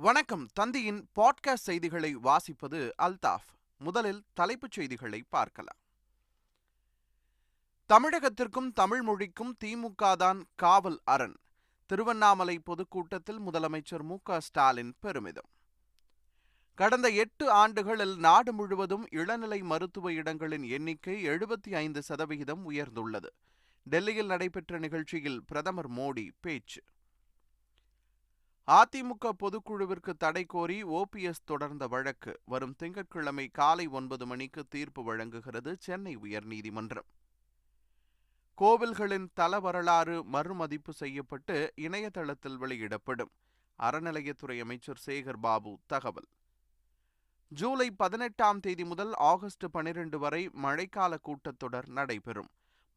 வணக்கம். தந்தியின் பாட்காஸ்ட் செய்திகளை வாசிப்பது அல்தாஃப். முதலில் தலைப்புச் செய்திகளை பார்க்கலாம். தமிழகத்திற்கும் தமிழ் மொழிக்கும் திமுக தான் காவல் அரண். திருவண்ணாமலை பொதுக்கூட்டத்தில் முதலமைச்சர் மு ஸ்டாலின் பெருமிதம். கடந்த எட்டு ஆண்டுகளில் நாடு முழுவதும் இளநிலை மருத்துவ இடங்களின் எண்ணிக்கை எழுபத்தி ஐந்து சதவிகிதம் உயர்ந்துள்ளது. டெல்லியில் நடைபெற்ற நிகழ்ச்சியில் பிரதமர் மோடி பேச்சு. அதிமுக பொதுக்குழுவிற்கு தடை கோரி ஓபிஎஸ் தொடர்ந்த வழக்கு. வரும் திங்கட்கிழமை காலை ஒன்பது மணிக்கு தீர்ப்பு வழங்குகிறது சென்னை உயர்நீதிமன்றம். கோவில்களின் தல வரலாறு மறுமதிப்பு செய்யப்பட்டு இணையதளத்தில் வெளியிடப்படும். அறநிலையத்துறை அமைச்சர் சேகர் பாபு தகவல். ஜூலை பதினெட்டாம் தேதி முதல் ஆகஸ்ட் பனிரெண்டு வரை மழைக்கால கூட்டத்தொடர் நடைபெறும்.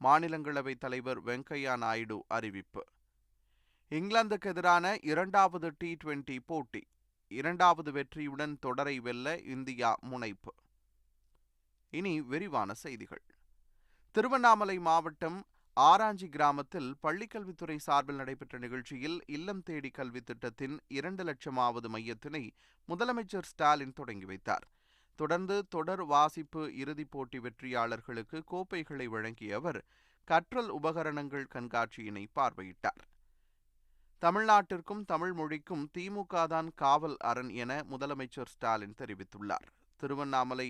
மாநிலங்களவைத் தலைவர் வெங்கையா நாயுடு அறிவிப்பு. இங்கிலாந்துக்கு எதிரான இரண்டாவது டி டுவெண்டி போட்டி. இரண்டாவது வெற்றியுடன் தொடரை வெல்ல இந்தியா முனைப்பு. இனி விரிவான செய்திகள். திருவண்ணாமலை மாவட்டம் ஆராஞ்சி கிராமத்தில் பள்ளிக்கல்வித்துறை சார்பில் நடைபெற்ற நிகழ்ச்சியில் இல்லம் தேடி கல்வி திட்டத்தின் இரண்டு லட்சமாவது மையத்தினை முதலமைச்சர் ஸ்டாலின் தொடங்கி வைத்தார். தொடர்ந்து தொடர் வாசிப்பு இறுதிப் போட்டி வெற்றியாளர்களுக்கு கோப்பைகளை வழங்கிய அவர் கற்றல் உபகரணங்கள் கண்காட்சியினை பார்வையிட்டார். தமிழ்நாட்டிற்கும் தமிழ் மொழிக்கும் திமுக தான் காவல் அரண் என முதலமைச்சர் ஸ்டாலின் தெரிவித்துள்ளார். திருவண்ணாமலை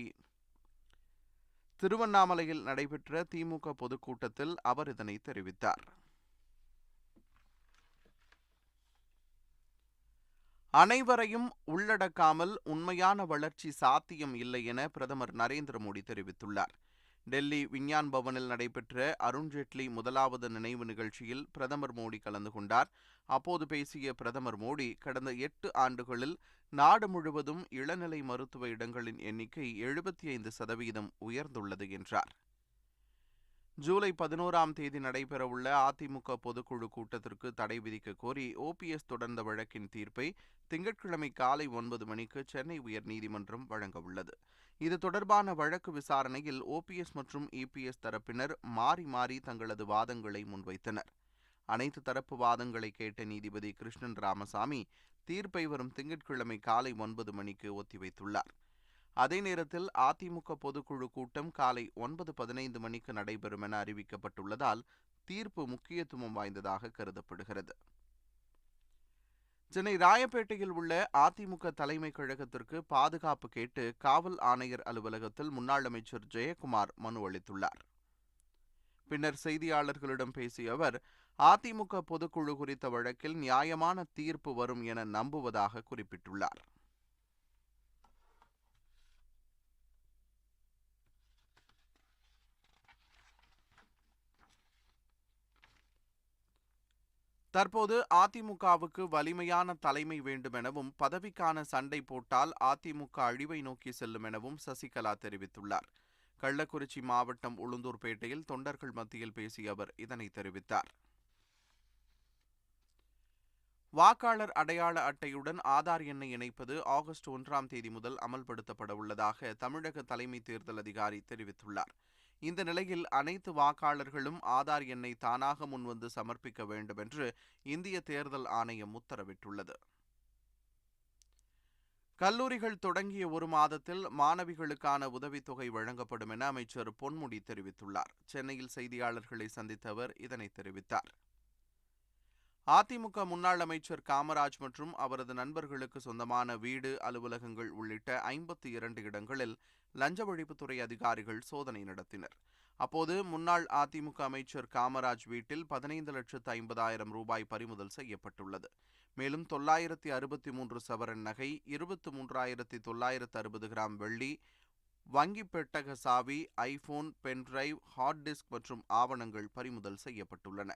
திருவண்ணாமலையில் நடைபெற்ற திமுக பொதுக்கூட்டத்தில் அவர் இதனை தெரிவித்தார். அனைவரையும் உள்ளடக்காமல் உண்மையான வளர்ச்சி சாத்தியம் இல்லை என பிரதமர் நரேந்திர மோடி தெரிவித்துள்ளார். டெல்லி விஞ்ஞான் பவனில் நடைபெற்ற அருண்ஜேட்லி முதலாவது நினைவு நிகழ்ச்சியில் பிரதமர் மோடி கலந்து கொண்டார். அப்போது பேசிய பிரதமர் மோடி கடந்த எட்டு ஆண்டுகளில் நாடு முழுவதும் இளநிலை மருத்துவ இடங்களின் எண்ணிக்கை எழுபத்தி ஐந்து சதவீதம் உயர்ந்துள்ளது என்றார். ஜூலை பதினோராம் தேதி நடைபெறவுள்ள அதிமுக பொதுக்குழு கூட்டத்திற்கு தடை விதிக்க கோரி ஓபிஎஸ் தொடர்ந்த வழக்கின் தீர்ப்பை திங்கட்கிழமை காலை ஒன்பது மணிக்கு சென்னை உயர்நீதிமன்றம் வழங்கவுள்ளது இது தொடர்பான வழக்கு விசாரணையில் ஓபிஎஸ் மற்றும் இபிஎஸ் தரப்பினர் மாறி மாறி தங்களது வாதங்களை முன்வைத்தனர். அனைத்து தரப்பு வாதங்களை கேட்ட நீதிபதி கிருஷ்ணன் ராமசாமி தீர்ப்பை வரும் திங்கட்கிழமை காலை ஒன்பது மணிக்கு ஒத்திவைத்துள்ளார். அதே நேரத்தில் அதிமுக பொதுக்குழு கூட்டம் காலை ஒன்பது பதினைந்து மணிக்கு நடைபெறும் என அறிவிக்கப்பட்டுள்ளதால் தீர்ப்பு முக்கியத்துவம் வாய்ந்ததாக கருதப்படுகிறது. சென்னை ராயப்பேட்டையில் உள்ள அதிமுக தலைமை கழகத்திற்கு பாதுகாப்பு கேட்டு காவல் ஆணையர் அலுவலகத்தில் முன்னாள் அமைச்சர் ஜெயக்குமார் மனு அளித்துள்ளார். பின்னர் செய்தியாளர்களிடம் பேசிய அவர் அதிமுக பொதுக்குழு குறித்த வழக்கில் நியாயமான தீர்ப்பு வரும் என நம்புவதாக குறிப்பிட்டுள்ளார். தற்போது அதிமுகவுக்கு வலிமையான தலைமை வேண்டுமெனவும் பதவிக்கான சண்டை போட்டால் அதிமுக அழிவை நோக்கி செல்லும் எனவும் சசிகலா தெரிவித்துள்ளார். கள்ளக்குறிச்சி மாவட்டம் உளுந்தூர்பேட்டையில் தொண்டர்கள் மத்தியில் பேசிய அவர் இதனை தெரிவித்தார். வாக்காளர் அடையாள அட்டையுடன் ஆதார் எண்ணை இணைப்பது ஆகஸ்ட் ஒன்றாம் தேதி முதல் அமல்படுத்தப்பட உள்ளதாக தமிழக தலைமை தேர்தல் அதிகாரி தெரிவித்துள்ளார். இந்த நிலையில் அனைத்து வாக்காளர்களும் ஆதார் எண்ணை தானாக முன்வந்து சமர்ப்பிக்க வேண்டும் என்று இந்திய தேர்தல் ஆணையம் உத்தரவிட்டுள்ளது. கல்லூரிகள் தொடங்கிய ஒரு மாதத்தில் மாணவிகளுக்கான உதவித்தொகை வழங்கப்படும் என அமைச்சர் பொன்முடி தெரிவித்துள்ளார். சென்னையில் செய்தியாளர்களை சந்தித்த அவர் இதனை தெரிவித்தார். அதிமுக முன்னாள் அமைச்சர் காமராஜ் மற்றும் அவரது நண்பர்களுக்கு சொந்தமான வீடு அலுவலகங்கள் உள்ளிட்ட ஐம்பத்தி இரண்டு இடங்களில் லஞ்ச ஒழிப்புத்துறை அதிகாரிகள் சோதனை நடத்தினர். அப்போது முன்னாள் அதிமுக அமைச்சர் காமராஜ் வீட்டில் பதினைந்து லட்சத்து ஐம்பதாயிரம் ரூபாய் பறிமுதல் செய்யப்பட்டுள்ளது. மேலும் தொள்ளாயிரத்தி அறுபத்தி மூன்று சவரன் நகை இருபத்தி மூன்றாயிரத்தி தொள்ளாயிரத்து அறுபது கிராம் வெள்ளி வங்கி பெட்டக சாவி ஐபோன் பென்டிரைவ் ஹார்ட் டிஸ்க் மற்றும் ஆவணங்கள் பறிமுதல் செய்யப்பட்டுள்ளன.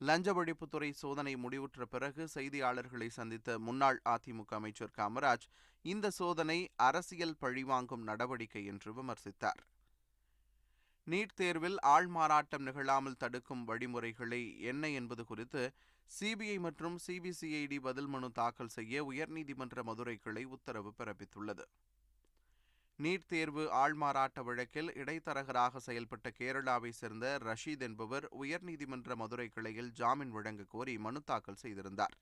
லஞ்ச ஒழிப்புத்துறை சோதனை முடிவுற்ற பிறகு செய்தியாளர்களை சந்தித்த முன்னாள் அதிமுக அமைச்சர் காமராஜ் இந்த சோதனை அரசியல் பழிவாங்கும் நடவடிக்கை என்று விமர்சித்தார். நீட் தேர்வில் ஆள்மாறாட்டம் நிகழாமல் தடுக்கும் வழிமுறைகளை என்ன என்பது குறித்து சிபிஐ மற்றும் சிபிசிஐடி பதில் மனு தாக்கல் செய்ய உயர்நீதிமன்ற மதுரை கிளை உத்தரவு பிறப்பித்துள்ளது. நீட் தேர்வு ஆள்மாறாட்ட வழக்கில் இடைத்தரகராக செயல்பட்ட கேரளாவை சேர்ந்த ரஷீத் என்பவர் உயர்நீதிமன்ற மதுரை கிளையில் ஜாமீன் வழங்க கோரி மனு தாக்கல் செய்திருந்தார்.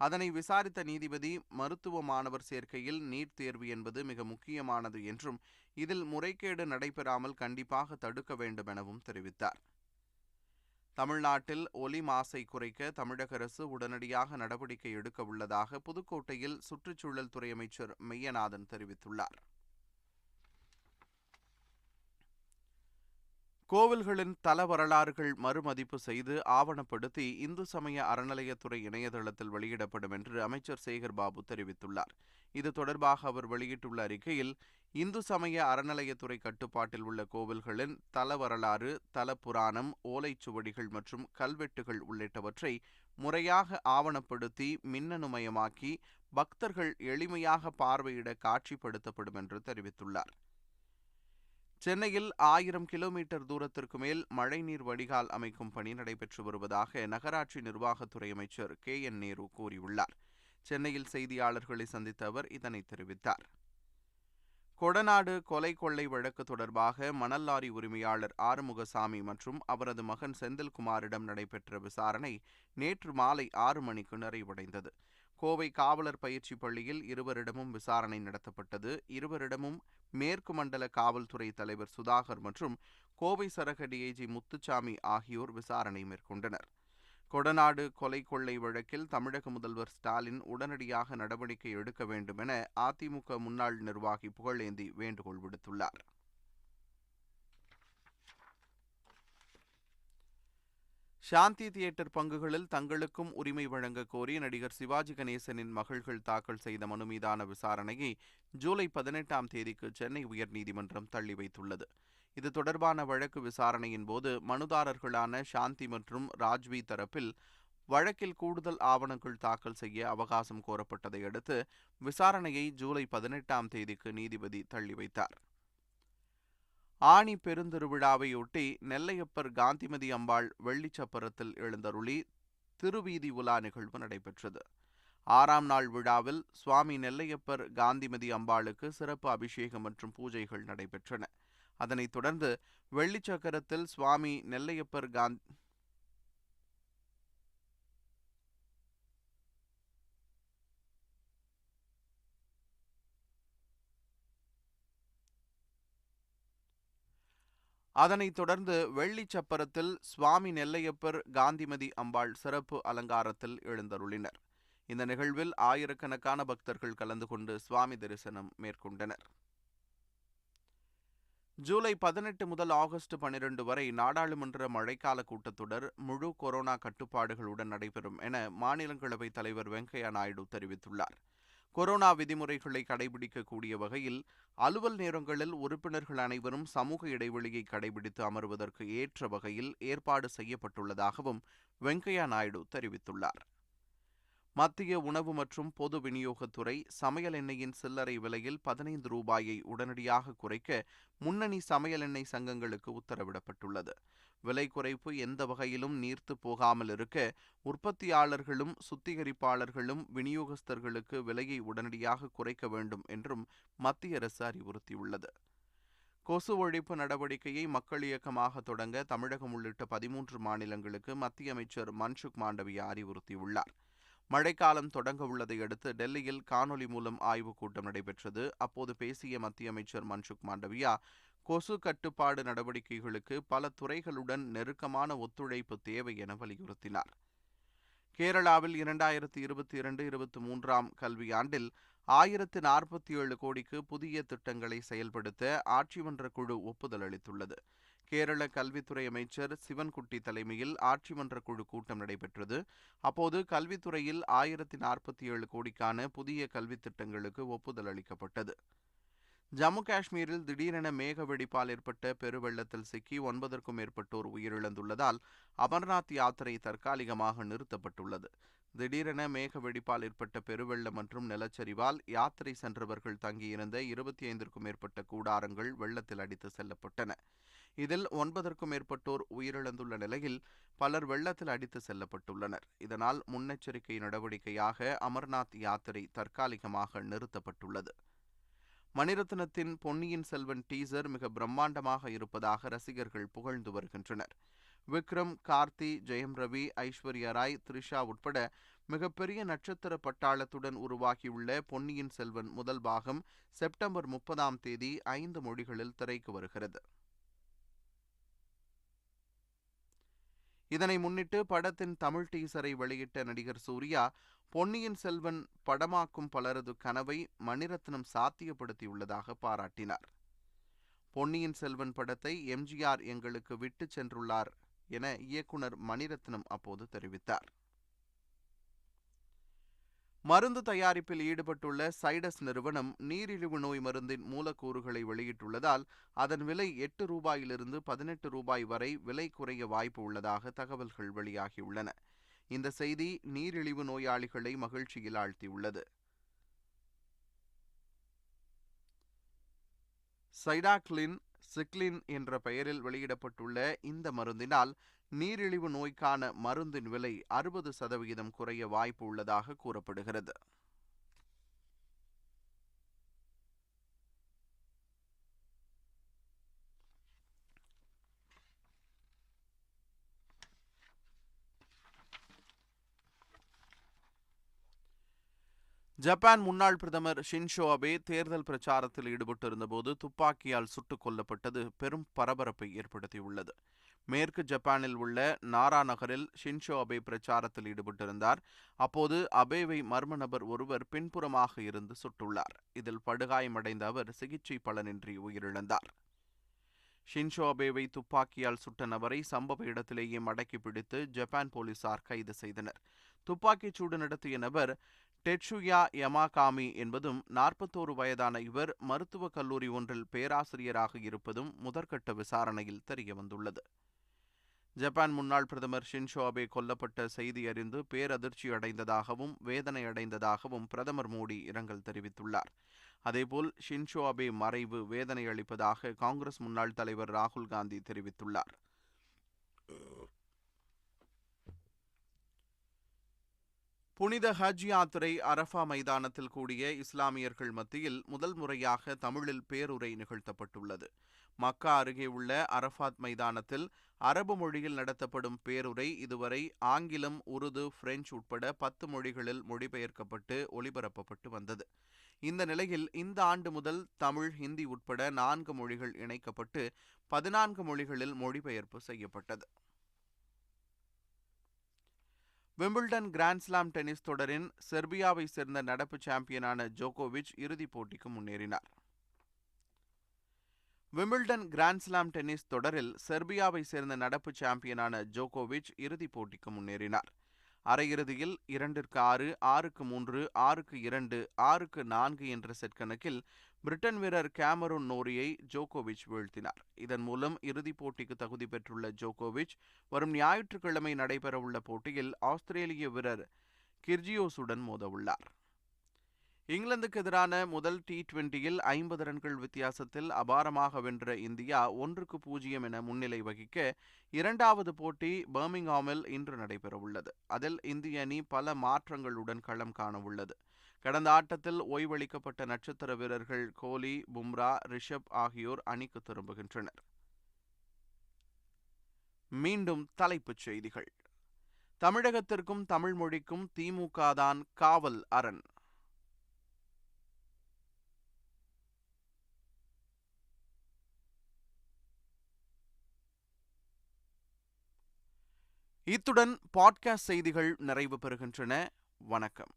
அதனை விசாரித்த நீதிபதி மருத்துவ மாணவர் சேர்க்கையில் நீட் தேர்வு என்பது மிக முக்கியமானது என்றும் இதில் முறைகேடு நடைபெறாமல் கண்டிப்பாக தடுக்க வேண்டும் எனவும் தெரிவித்தார். தமிழ்நாட்டில் ஒலி மாசை குறைக்க தமிழக அரசு உடனடியாக நடவடிக்கை எடுக்க உள்ளதாக புதுக்கோட்டையில் சுற்றுச்சூழல் துறை அமைச்சர் மெய்யநாதன் தெரிவித்துள்ளார். கோவில்களின் தல வரலாறுகள் மறுமதிப்பு செய்து ஆவணப்படுத்தி இந்து சமய அறநிலையத்துறை இணையதளத்தில் வெளியிடப்படும் என்று அமைச்சர் சேகர் பாபு தெரிவித்துள்ளார். இது தொடர்பாக அவர் வெளியிட்டுள்ள அறிக்கையில் இந்து சமய அறநிலையத்துறை கட்டுப்பாட்டில் உள்ள கோவில்களின் தல வரலாறு தல புராணம் ஓலைச்சுவடிகள் மற்றும் கல்வெட்டுகள் உள்ளிட்டவற்றை முறையாக ஆவணப்படுத்தி மின்னணுமயமாக்கி பக்தர்கள் எளிமையாக பார்வையிட காட்சிப்படுத்தப்படும் என்று தெரிவித்துள்ளார். சென்னையில் ஆயிரம் கிலோமீட்டர் தூரத்திற்கு மேல் மழைநீர் வடிகால் அமைக்கும் பணி நடைபெற்று வருவதாக நகராட்சி நிர்வாகத்துறை அமைச்சர் கே என் நேரு கூறியுள்ளார். சென்னையில் செய்தியாளர்களை சந்தித்த அவர் இதனை தெரிவித்தார். கொடநாடு கொலை கொள்ளை வழக்கு தொடர்பாக மணல் லாரி உரிமையாளர் ஆறுமுகசாமி மற்றும் அவரது மகன் செந்தில்குமாரிடம் நடைபெற்ற விசாரணை நேற்று மாலை ஆறு மணிக்கு நிறைவடைந்தது. கோவை காவலர் பயிற்சி பள்ளியில் இருவரிடமும் விசாரணை நடத்தப்பட்டது. இருவரிடமும் மேற்கு மண்டல காவல்துறை தலைவர் சுதாகர் மற்றும் கோவை சரக டிஐஜி முத்துச்சாமி ஆகியோர் விசாரணை மேற்கொண்டனர். கொடநாடு கொலை கொள்ளை வழக்கில் தமிழக முதல்வர் ஸ்டாலின் உடனடியாக நடவடிக்கை எடுக்க வேண்டும் என அதிமுக முன்னாள் நிர்வாகி புகழேந்தி வேண்டுகோள் விடுத்துள்ளார். சாந்தி தியேட்டர் பங்குகளில் தங்களுக்கும் உரிமை வழங்க கோரி நடிகர் சிவாஜி கணேசனின் மகள்கள் தாக்கல் செய்த மனு மீதான விசாரணையை ஜூலை பதினெட்டாம் தேதிக்கு சென்னை உயர்நீதிமன்றம் தள்ளி வைத்துள்ளது. இது தொடர்பான வழக்கு விசாரணையின் போது மனுதாரர்களான சாந்தி மற்றும் ராஜ்வி தரப்பில் வழக்கில் கூடுதல் ஆவணங்கள் தாக்கல் செய்ய அவகாசம் கோரப்பட்டதை அடுத்து விசாரணையை ஜூலை பதினெட்டாம் தேதிக்கு நீதிபதி தள்ளி வைத்தார். ஆணி பெருந்திருவிழாவையொட்டி நெல்லையப்பர் காந்திமதி அம்பாள் வெள்ளிச்சப்பரத்தில் எழுந்தருளி திருவீதி உலா நிகழ்வு நடைபெற்றது. ஆறாம் நாள் விழாவில் சுவாமி நெல்லையப்பர் காந்திமதி அம்பாளுக்கு சிறப்பு அபிஷேகம் மற்றும் பூஜைகள் நடைபெற்றன. அதனைத் தொடர்ந்து வெள்ளிச்சக்கரத்தில் சுவாமி நெல்லையப்பர் காந்தி அதனைத் தொடர்ந்து வெள்ளி சப்பரத்தில் சுவாமி நெல்லையப்பர் காந்திமதி அம்பாள் சிறப்பு அலங்காரத்தில் எழுந்தருளினர். இந்த நிகழ்வில் ஆயிரக்கணக்கான பக்தர்கள் கலந்து கொண்டு சுவாமி தரிசனம் மேற்கொண்டனர். ஜூலை பதினெட்டு முதல் ஆகஸ்ட் பனிரெண்டு வரை நாடாளுமன்ற மழைக்கால கூட்டத்தொடர் முழு கொரோனா கட்டுப்பாடுகளுடன் நடைபெறும் என மாநிலங்களவைத் தலைவர் வெங்கையா நாயுடு தெரிவித்துள்ளார். கொரோனா விதிமுறைகளை கடைபிடிக்கக்கூடிய வகையில் அலுவல் நேரங்களில் உறுப்பினர்கள் அனைவரும் சமூக இடைவெளியை கடைபிடித்து அமர்வதற்கு ஏற்ற வகையில் ஏற்பாடு செய்யப்பட்டுள்ளதாகவும் வெங்கையா நாயுடு தெரிவித்துள்ளார். மத்திய உணவு மற்றும் பொது விநியோகத்துறை சமையல் எண்ணெயின் சில்லறை விலையில் பதினைந்து ரூபாயை உடனடியாக குறைக்க முன்னணி சமையல் எண்ணெய் சங்கங்களுக்கு உத்தரவிடப்பட்டுள்ளது. விலை குறைப்பு எந்த வகையிலும் நீர்த்து போகாமல் இருக்க உற்பத்தியாளர்களும் சுத்திகரிப்பாளர்களும் விநியோகஸ்தர்களுக்கு விலையை உடனடியாக குறைக்க வேண்டும் என்றும் மத்திய அரசு அறிவுறுத்தியுள்ளது. கொசு ஒழிப்பு நடவடிக்கையை மக்கள் இயக்கமாக தொடங்க தமிழகம் உள்ளிட்ட பதிமூன்று மாநிலங்களுக்கு மத்திய அமைச்சர் மன்சுக் மாண்டவியா அறிவுறுத்தியுள்ளார். மழைக்காலம் தொடங்க உள்ளதை அடுத்து டெல்லியில் காணொலி மூலம் ஆய்வுக் கூட்டம் நடைபெற்றது. அப்போது பேசிய மத்திய அமைச்சர் மன்சுக் மாண்டவியா கொசு கட்டுப்பாடு நடவடிக்கைகளுக்கு பல துறைகளுடன் நெருக்கமான ஒத்துழைப்பு தேவை என வலியுறுத்தினார். கேரளாவில் இரண்டாயிரத்தி இருபத்தி இரண்டு இருபத்தி மூன்றாம் கல்வியாண்டில் ஆயிரத்து நாற்பத்தி ஏழு கோடிக்கு புதிய திட்டங்களை செயல்படுத்த ஆட்சிமன்ற குழு ஒப்புதல் அளித்துள்ளது. கேரள கல்வித்துறை அமைச்சர் சிவன்குட்டி தலைமையில் ஆட்சி மன்ற குழு கூட்டம் நடைபெற்றது. அப்போது கல்வித்துறையில் ஆயிரத்தி நாற்பத்தி ஏழு கோடிக்கான புதிய கல்வித் திட்டங்களுக்கு ஒப்புதல் அளிக்கப்பட்டது. ஜம்மு காஷ்மீரில் திடீரென மேக வெடிப்பால் ஏற்பட்ட பெருவெள்ளத்தில் சிக்கி ஒன்பதற்கும் மேற்பட்டோர் உயிரிழந்துள்ளதால் அமர்நாத் யாத்திரை தற்காலிகமாக நிறுத்தப்பட்டுள்ளது. திடீரென மேக வெடிப்பால் ஏற்பட்ட பெருவெள்ளம் மற்றும் நிலச்சரிவால் யாத்திரை சென்றவர்கள் தங்கியிருந்த இருபத்தி ஐந்திற்கும் மேற்பட்ட கூடாரங்கள் வெள்ளத்தில் அடித்து செல்லப்பட்டன. இதில் ஒன்பதற்கும் மேற்பட்டோர் உயிரிழந்துள்ள நிலையில் பலர் வெள்ளத்தில் அடித்து செல்லப்பட்டுள்ளனர். இதனால் முன்னெச்சரிக்கை நடவடிக்கையாக அமர்நாத் யாத்திரை தற்காலிகமாக நிறுத்தப்பட்டுள்ளது. மணிரத்னத்தின் பொன்னியின் செல்வன் டீசர் மிக பிரம்மாண்டமாக இருப்பதாக ரசிகர்கள் புகழ்ந்து வருகின்றனர். விக்ரம் கார்த்தி ஜெயம் ரவி ஐஸ்வர்யா ராய் த்ரிஷா உட்பட மிகப்பெரிய நட்சத்திர பட்டாளத்துடன் உருவாகியுள்ள பொன்னியின் செல்வன் முதல் பாகம் செப்டம்பர் முப்பதாம் தேதி ஐந்து மொழிகளில் திரைக்கு வருகிறது. இதனை முன்னிட்டு படத்தின் தமிழ் டீசரை வெளியிட்ட நடிகர் சூர்யா பொன்னியின் செல்வன் படமாக்கும் பலரது கனவை மணிரத்னம் சாத்தியப்படுத்தியுள்ளதாக பாராட்டினார். பொன்னியின் செல்வன் படத்தை எம்ஜிஆர் எங்களுக்கு விட்டு சென்றுள்ளார் என இயக்குனர் மணிரத்னம் அப்போது தெரிவித்தார். மருந்து தயாரிப்பில் ஈடுபட்டுள்ள சைடஸ் நிறுவனம் நீரிழிவு நோய் மருந்தின் மூலக்கூறுகளை வெளியிட்டுள்ளதால் அதன் விலை எட்டு ரூபாயிலிருந்து பதினெட்டு ரூபாய் வரை விலை குறைய வாய்ப்பு உள்ளதாக தகவல்கள் வெளியாகியுள்ளன. இந்த செய்தி நீரிழிவு நோயாளிகளை மகிழ்ச்சியில் ஆழ்த்தியுள்ளது. சைடாக்லின் சிக்லின் என்ற பெயரில் வெளியிடப்பட்டுள்ள இந்த மருந்தினால் நீரிழிவு நோய்க்கான மருந்தின் விலை அறுபது சதவிகிதம் குறைய வாய்ப்பு உள்ளதாக கூறப்படுகிறது. ஜப்பான் முன்னாள் பிரதமர் ஷின்ஷோ அபே தேர்தல் பிரச்சாரத்தில் ஈடுபட்டிருந்தபோது துப்பாக்கியால் சுட்டுக் கொல்லப்பட்டது பெரும் பரபரப்பை ஏற்படுத்தியுள்ளது. மேற்கு ஜப்பானில் உள்ள நாரா நகரில் ஷின்ஷோ அபே பிரச்சாரத்தில் ஈடுபட்டிருந்தார். அப்போது அபேவை மர்ம நபர் ஒருவர் பின்புறமாக இருந்து சுட்டுள்ளார். இதில் படுகாயமடைந்த அவர் சிகிச்சை பலனின்றி உயிரிழந்தார். ஷின்ஷோ அபேவை துப்பாக்கியால் சுட்ட நபரை சம்பவ இடத்திலேயே மடக்கி பிடித்து ஜப்பான் போலீசார் கைது செய்தனர். துப்பாக்கிச் சூடு நடத்திய நபர் டெட்சுயா யமாகாமி என்பதும் நாற்பத்தோரு வயதான இவர் மருத்துவக் கல்லூரி ஒன்றில் பேராசிரியராக இருப்பதும் முதற்கட்ட விசாரணையில் தெரியவந்துள்ளது. ஜப்பான் முன்னாள் பிரதமர் ஷின்ஷோ அபே கொல்லப்பட்ட செய்தி அறிந்து பேரதிர்ச்சி அடைந்ததாகவும் வேதனை அடைந்ததாகவும் பிரதமர் மோடி இரங்கல் தெரிவித்துள்ளார். அதேபோல் ஷின்ஷோ அபே மறைவு வேதனை அளிப்பதாக காங்கிரஸ் முன்னாள் தலைவர் ராகுல் காந்தி தெரிவித்துள்ளார். புனித ஹஜ் யாத்திரை அரஃபா மைதானத்தில் கூடிய இஸ்லாமியர்கள் மத்தியில் முதல் முறையாக தமிழில் பேருரை நிகழ்த்தப்பட்டுள்ளது. மக்கா அருகே உள்ள அரஃபாத் மைதானத்தில் அரபு மொழியில் நடத்தப்படும் பேருரை இதுவரை ஆங்கிலம் உருது பிரெஞ்சு உட்பட பத்து மொழிகளில் மொழிபெயர்க்கப்பட்டு ஒளிபரப்பப்பட்டு வந்தது. இந்த நிலையில் இந்த ஆண்டு முதல் தமிழ் ஹிந்தி உட்பட நான்கு மொழிகள் இணைக்கப்பட்டு பதினான்கு மொழிகளில் மொழிபெயர்ப்பு செய்யப்பட்டது. விம்பிள்டன் கிராண்ட்ஸ்லாம் டென்னிஸ் தொடரின் செர்பியாவை சேர்ந்த நடப்பு சாம்பியனான ஜோகோவிச் இறுதிப் போட்டிக்கு முன்னேறினார். விம்பிள்டன் கிராண்ட்ஸ்லாம் டென்னிஸ் தொடரில் செர்பியாவை சேர்ந்த நடப்பு சாம்பியனான ஜோகோவிச் இறுதிப் போட்டிக்கு முன்னேறினார். அரையிறுதியில் இரண்டிற்கு ஆறு ஆறுக்கு மூன்று ஆறுக்கு இரண்டு ஆறுக்கு நான்கு என்ற செட் கணக்கில் பிரிட்டன் வீரர் கேமரூன் நோரியை ஜோகோவிச் வீழ்த்தினார். இதன் மூலம் இறுதிப் போட்டிக்கு தகுதி பெற்றுள்ள ஜோகோவிச் வரும் ஞாயிற்றுக்கிழமை நடைபெறவுள்ள போட்டியில் ஆஸ்திரேலிய வீரர் கிர்ஜியோசுடன் மோதவுள்ளார். இங்கிலாந்துக்கு எதிரான முதல் டி டுவெண்டியில் ஐம்பது ரன்கள் வித்தியாசத்தில் அபாரமாக வென்ற இந்தியா ஒன்றுக்கு பூஜ்ஜியம் என முன்னிலை வகிக்க இரண்டாவது போட்டி பர்மிங்ஹாமில் இன்று நடைபெறவுள்ளது. அதில் இந்திய அணி பல மாற்றங்களுடன் களம் காணவுள்ளது. கடந்த ஆட்டத்தில் ஓய்வளிக்கப்பட்ட நட்சத்திர வீரர்கள் கோலி பும்ரா ரிஷப் ஆகியோர் அணிக்கு திரும்புகின்றனர். மீண்டும் தலைப்புச் செய்திகள். தமிழகத்திற்கும் தமிழ் மொழிக்கும் திமுக தான் காவல் அரண். இத்துடன் பாட்காஸ்ட் செய்திகள் நிறைவு பெறுகின்றன. வணக்கம்.